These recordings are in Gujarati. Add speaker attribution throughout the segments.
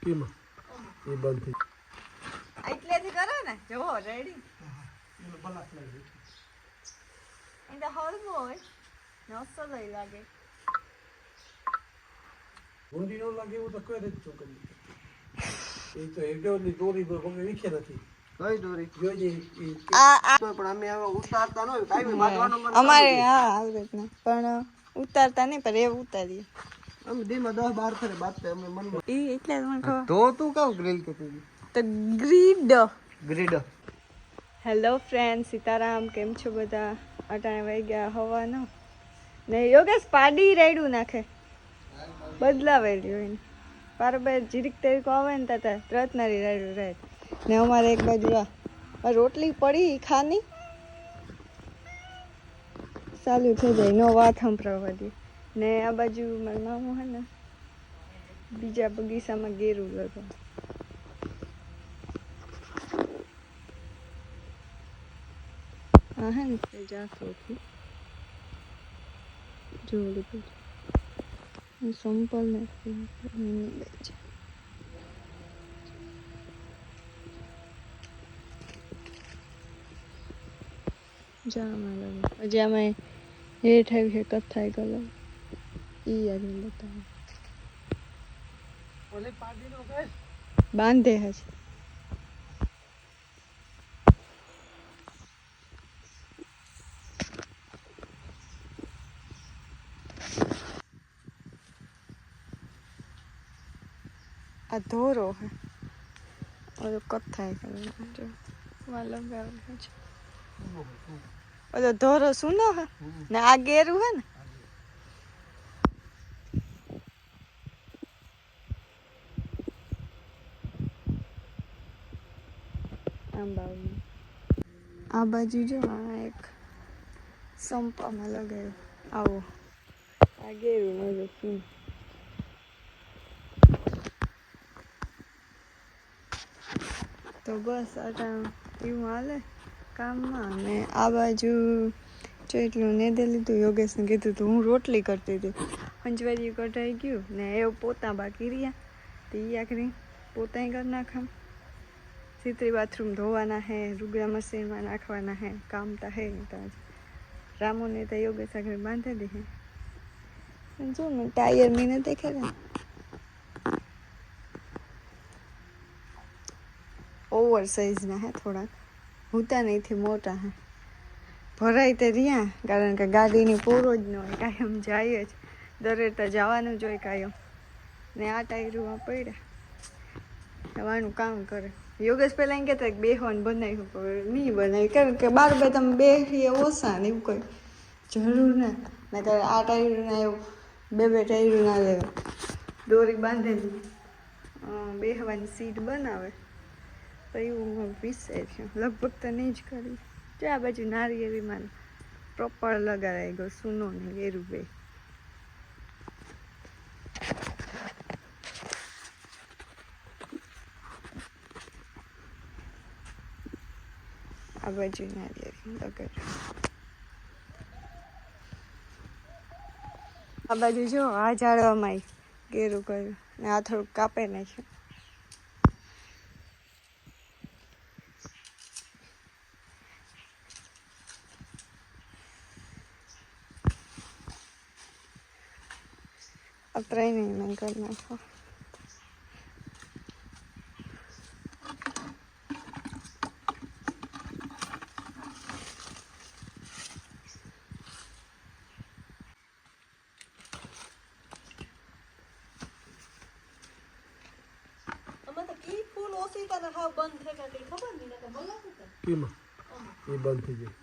Speaker 1: કેમાં એ બંધ થઈ
Speaker 2: કરે ને
Speaker 1: લાગી
Speaker 2: એ તો હળવો હોય નસો લાગે
Speaker 1: ઊંડી નો એવું તો કોઈ જ છોકરી એ તો એકડોની દોરી પર કોઈ વિખે નથી.
Speaker 2: અમારે હા આવી રીતના પણ ઉતારતા નહીં પણ એ ઉતારીએ હેલો ફ્રેન્ડ સીતારામ કેમ છો બધા? અટાણે વહી ગયા હવાનો. ને યોગેશ પાડી રેડું નાખે. બદલાવેલી હોય ને. પારોબાર જીરીક તરીકો આવે ને તાતા ત્રતનારી રેડું રાય ને અમારે એક બાજુ આ રોટલી પડી ખાની. ચાલુ થઈ જાય, નો વાત સંભળાવવા દે ને આ બાજુ મારા મામું હે ને, બીજા બગીચામાં ગેરું લગો. આ હે ને જાસોથી જોડી સંપલ નથી બે છે જામાં લગો પછી હેઠ આવ્યું છે કથાઈ કલર ઈ યાદ બતાવે
Speaker 1: ઓલે પાડીનો કે
Speaker 2: બાંધે હશે આ ધોરો હે કથાઈ કલર જો વા છે ઓલો ધોરો સુનો ને આ ગેરું હે ને? આ બાજુ જો આ એક સંપામાં લગાવ્યું આવો. આ ગેરું નજર સીન. તો બસ અટાણ એવું હાલે. કામમાં અને આ બાજુ જો એટલું નેદે લીધું, યોગેશને કીધું તો, હું રોટલી કરતી હતી. પંચવારી કઢાઈ ગયું ને એ પોતા બાકી રહ્યા. તો આખરી પોતાય કરી નાખામ સીતરી બાથરૂમ ધોવાના હે, રૂગડા મશીનમાં નાખવાના હે કામ તો હે તો રામોને તો યોગેશ આગળ બાંધી દે હે. જો ને ટાયર મીને દેખે ને ઓવર સાઇઝના હે થોડાક. હુતા નહીંથી મોટા ભરાય તે રહ્યા, કારણ કે ગાડીની પૂરો જ ન હોય કાયમ જાય જ. દરેક તો જવાનું જ હોય કાયમ ને આ ટાયરોમાં પડ્યા. જવાનું કામ કરે. યોગેશ પહેલાં એમ કહેતા બેહવાનું બનાવ્યું નહીં બનાવ્યું. કારણ કે બાર બે તમે બેસીએ ઓછા ને એવું કોઈ જરૂર ના. નકર આ ટાયરના એવું, બે બે ટાયરું ના લેવે દોરી બાંધેલી. બેહવાની સીટ બનાવે. તો એવું વિષય છે લગભગ તો નહીં જ કરી જો આ બાજુ નારિયેળીમાં પ્રોપર લગાડાઈ ગયો, સૂનો ને બે. આ બાજુ નારિયેળી લગાડ્યું આ બાજુ જો આ ઝાડવામાં ગેરું કર્યું ને આ થોડુંક કાપે નાખ્યું અત્રેય નહીં મેં કરી નાખો આમાં તો કી ફૂલ ઓછી તને હાવ બંધ થઈ ગયા કઈ ખબર નહીં નકર બોલાવું તો
Speaker 1: કેમાં એ બંધ થઈ જાય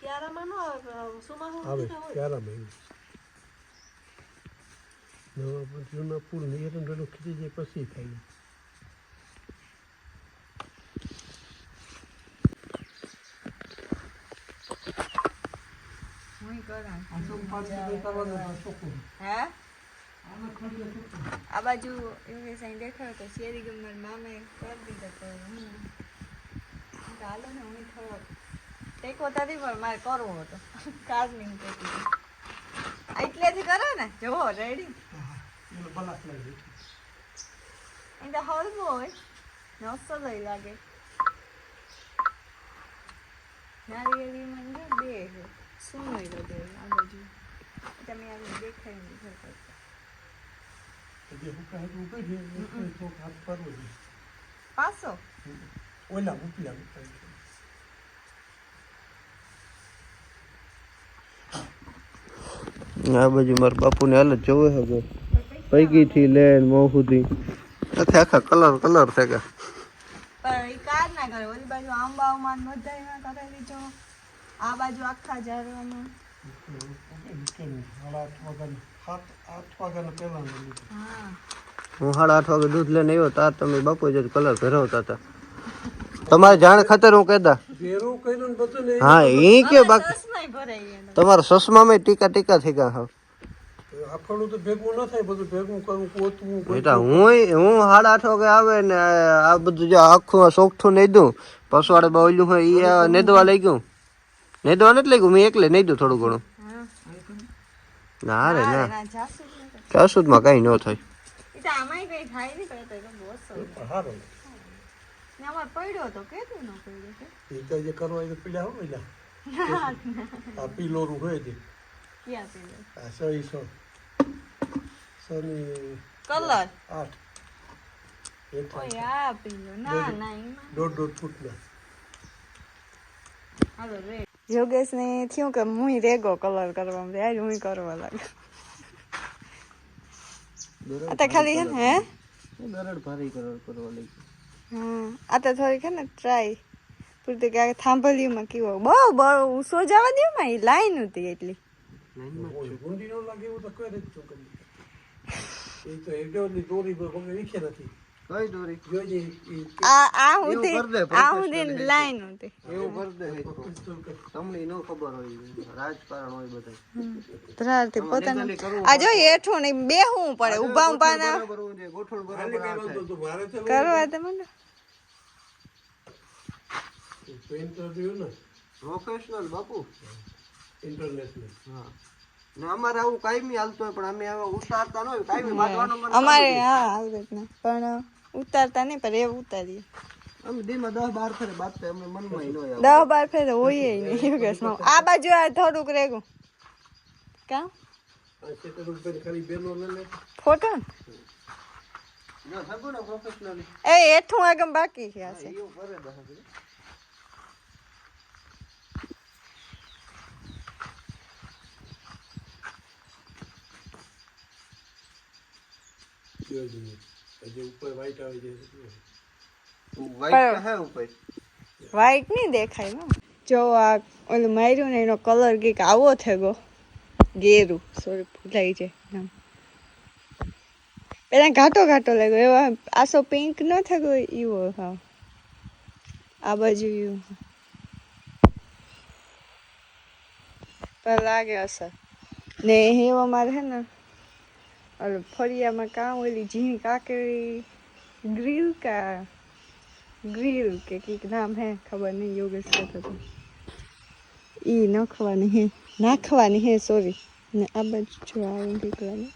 Speaker 2: ક્યારામાં નો આવે સુમાં
Speaker 1: આવે ક્યારે મહિને નવા પછી જૂના પૂર નિયરન રેડો ખીચી જાય પછી થાય આ
Speaker 2: બાજુ એવું સાઈન દેખાડો તો શેરી ગમર મામે કરી દીધો તો હું. ને, હું ટેકો તારી પણ મારે કરવો હતો. કાર્મિંગ એટલેથી કરો ને, જુઓ રેડી
Speaker 1: બલાક લાગી
Speaker 2: ઇન ધ હોલ હોય નસો લઈ લાગે નારિયેળી મંદિર બે છે શું લઈ લાગે આ બાજુ તમે આ દેખાય નહીં
Speaker 1: છે
Speaker 2: પાસો
Speaker 1: ઓલા ઉપલા છે
Speaker 3: આ બાજુ મારા બાપુની હાલત જોવે હવે પૈકી થી લઈને મોં સુધી. આખા આખા કલર કલર થઈ ગયા
Speaker 2: પણ એ કાર ના કરે. ઓલી બાજુ આંબાઓમાં ને બધાયમાં કરેલી જો આ બાજુ આખા ઝાડવામાં
Speaker 1: સાડા આઠ વાગ્યાની સાત આઠ વાગ્યાના પહેલાંનો લીધો
Speaker 2: હા
Speaker 3: હું સાડા આઠ વાગે દૂધ લઈને આવ્યો તાર તમે બાપુ જ કલર ભરાવતા હતા. તમારે જાણ ખાતર હું કહેતા?
Speaker 1: ભેરું કર્યું ને બધું ને
Speaker 3: હા એ કે બાકી?
Speaker 2: ચશ્માય ભરાઈ એનો
Speaker 3: તમારા સસમામાં ટીકા ટીકા થઈ ગયા હાવ
Speaker 1: આખડું તો ભેગું ન થાય બધું ભેગું કરવું કોતવું
Speaker 3: બેટા હું હું સાડા આઠ વાગે આવે ને આ બધું જો આખું સોગઠું નહીં દઉં પસવાડે બોલ્યું હોય એ નેદવા લઈ ગયું. નેદવા નથી લઈ ગયું મેં એકલે નહીં દઉં થોડું ઘણું. ના રે ના.
Speaker 2: ના જાસુ જ નતો.
Speaker 3: ચાસુદમાં કાંઈ ન થાય.
Speaker 2: પડ્યો તો કેતું ન પડ્યો
Speaker 1: એ તો જે કરવા એ પીડા હોય આ પીલોરું હોય છે
Speaker 2: ક્યાં પડ્યો
Speaker 1: આ સો ઈ સો સોની
Speaker 2: કલર?
Speaker 1: આઠ. એક
Speaker 2: ઓય પીલો. ના ના
Speaker 1: દોઢ દોઢ ફૂટના
Speaker 2: હાલો રે. યોગેશ ને થયું કે હું રેગો કલર કરવા યાર હું કરવા લાગ્યો. આ તો ખાલી છે ને હે?
Speaker 3: દરડ ભારી કલર કરવા લઈ
Speaker 2: હા આ તો થોડી છે ને ટ્રાય પૂરતી કે થાંભલ્યું થાંભલીમાં કેવો બહુ બહુ ઉસો જવા દે માં એ લાઈન હતી એટલી.
Speaker 1: ગુંડી ન લાગે એવું તો કરે જ છોકરી એ તો એકડોની દોરી પર પગે વીખે નથી
Speaker 3: કઈ દોરી
Speaker 1: જોજે
Speaker 2: આ આ
Speaker 3: એવું
Speaker 2: હતી
Speaker 3: કર દે,
Speaker 2: આ સુધી લાઈન હતી
Speaker 3: એવું કરી દે તમને ન ખબર હોય રાજકારણ હોય બધા
Speaker 2: ધરારથી પોતાનું આ જો હેઠું નહીં બેહવું પડે ઊભા ના
Speaker 3: બરાબર
Speaker 1: તો તો જોયું ને
Speaker 3: પ્રોફેશનલ બાપુ
Speaker 1: ઇન્ટરનેશનલ
Speaker 3: હા. ને અમારે આવું કાયમી હાલતું હોય પણ અમે હવે ઉતારતા ન હોય. કાયમી વાંચવાનો મન
Speaker 2: અમારે હા આવી રીતના. પણ ઉતારતા નહીં પણ એ ઉતારીએ.
Speaker 3: અમે દીમાં દસ બાર ફેરે બાંધતા અમને મનમાં ન આવે.
Speaker 2: દસ બાર ફેર હોય નહીં યોગેશમાં આ બાજુ આ થોડુંક રેગું. કા? ફોટો એ એઠું આગમ બાકી છે આ છે.
Speaker 3: એવું કરે
Speaker 1: જે ઉપર વાઈટ આવે છે
Speaker 3: વાઈટ હે ઉપર.
Speaker 2: વ્હાઈટ નહીં દેખાય ને જો આ ઓલું માર્યું ને એનો કલર કંઈક આવો થયો ગેરું સોરી ભૂલાઈ છે નામ પેલા ઘાટો ઘાટો લાગ્યો. એવા આસો પિંક ન થયો એવો હા આ બાજુ એવું પણ લાગે અસર. ને એવો મારે હે ને ઓલું ફળિયામાં કામ ઓલી ઝીણી કાકડી ગ્રીલ કા ગ્રીલ કે કંઈક નામ હે ખબર નહીં યોગેશ કહેતો હતો એ નાખવાની હે નાખવાની હે સોરી ને આ બાજુ જો આવે નીકળવાની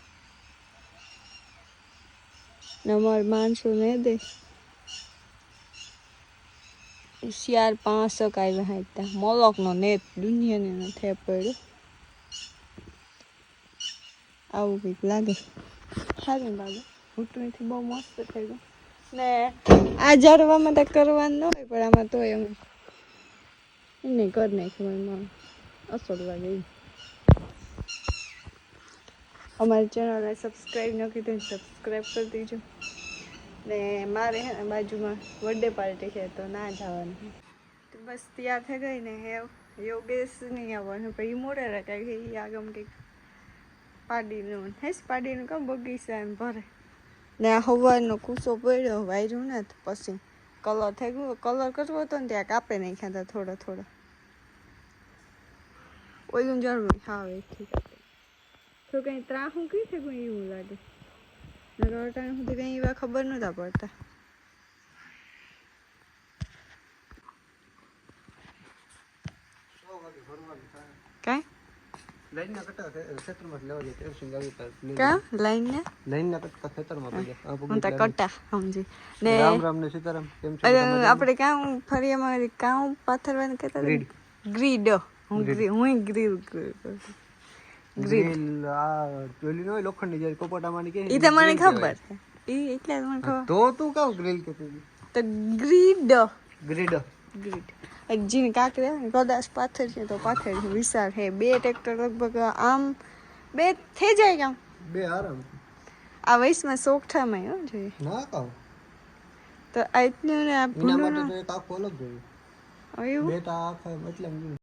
Speaker 2: ને અમારે માણસો ને દે શિયાર પાંચસો કાંઈ વહાતા મોલોકનો નેત દુનિયાને નથી પડ્યો આવું કંઈક લાગે સારું લાગે ઘૂંટણીથી બહુ મસ્ત થઈ ગયું. ને આ ઝાડવામાં તો કરવાનું ન હોય, પણ આમાં તો એમ નહીં કરી નાખ્યું એમાં અસર લાગે. અમારી ચેનલને સબસ્ક્રાઈબ ન કીધું સબસ્ક્રાઈબ કરી દેજો. ને મારે હે ને બાજુમાં બર્થડે પાર્ટી છે તો ના જવાનું. બસ તૈયાર થઈ ગઈ ને હે યોગેશ નહીં આવવાનું. પછી મોડે રખાય એ આગમ કંઈક પાડીનું હેસ પાડીનું કામ બગીચા એમ ભરે. ને આ હવાનો કૂસો પડ્યો વાયરું ને તો પછી કલર થઈ ગયો. કલર કરવો હતો ને ત્યાં કાપે નહીં ખ્યાતા થોડા થોડા. ઓલું જરૂર હા એથી તો કંઈ ત્રાહું કઈ થઈ ગયું એવું લાગે? નકર ટાઈમ સુધી કંઈ એવા ખબર નહોતા પડતા. કાંઈ
Speaker 3: લાઈનના કટકા લેવા જાય આવી પાસે લઈ
Speaker 2: કાં લાઈનના
Speaker 3: કટકા ખેતરમાં પડી જાય.
Speaker 2: હું તો કટા સમજી ને
Speaker 3: રામ રામ ને સીતારામ કેમ છો
Speaker 2: આપણે કાં ફરિયામાં કાં પાથરવાનું કહેતા
Speaker 3: ગ્રીડ.
Speaker 2: ગ્રીડ હું ગ્રી હું ગ્રીડ
Speaker 3: ગ્રીલ આ પેલી ન લોખંડની જ્યારે કપોટામાંની કે
Speaker 2: મને ખબર છે એ એટલે મને ખબર
Speaker 3: તો તું ગ્રીલ કહેતી
Speaker 2: તો ગ્રીડ
Speaker 3: ગ્રીડ
Speaker 2: ગ્રીડ જીને કાંકરે કદાચ પાથર છે તો પાથર છે. વિશાળ છે. બે ટ્રેક્ટર લગભગ આમ બે થઈ જાય કામ
Speaker 3: બે આરામ.
Speaker 2: આ વયસમાં સોગઠામાં હો જોઈએ
Speaker 3: ના કાવ
Speaker 2: તો આ ને આ એવું?
Speaker 3: બે તો આખા જોઈએ.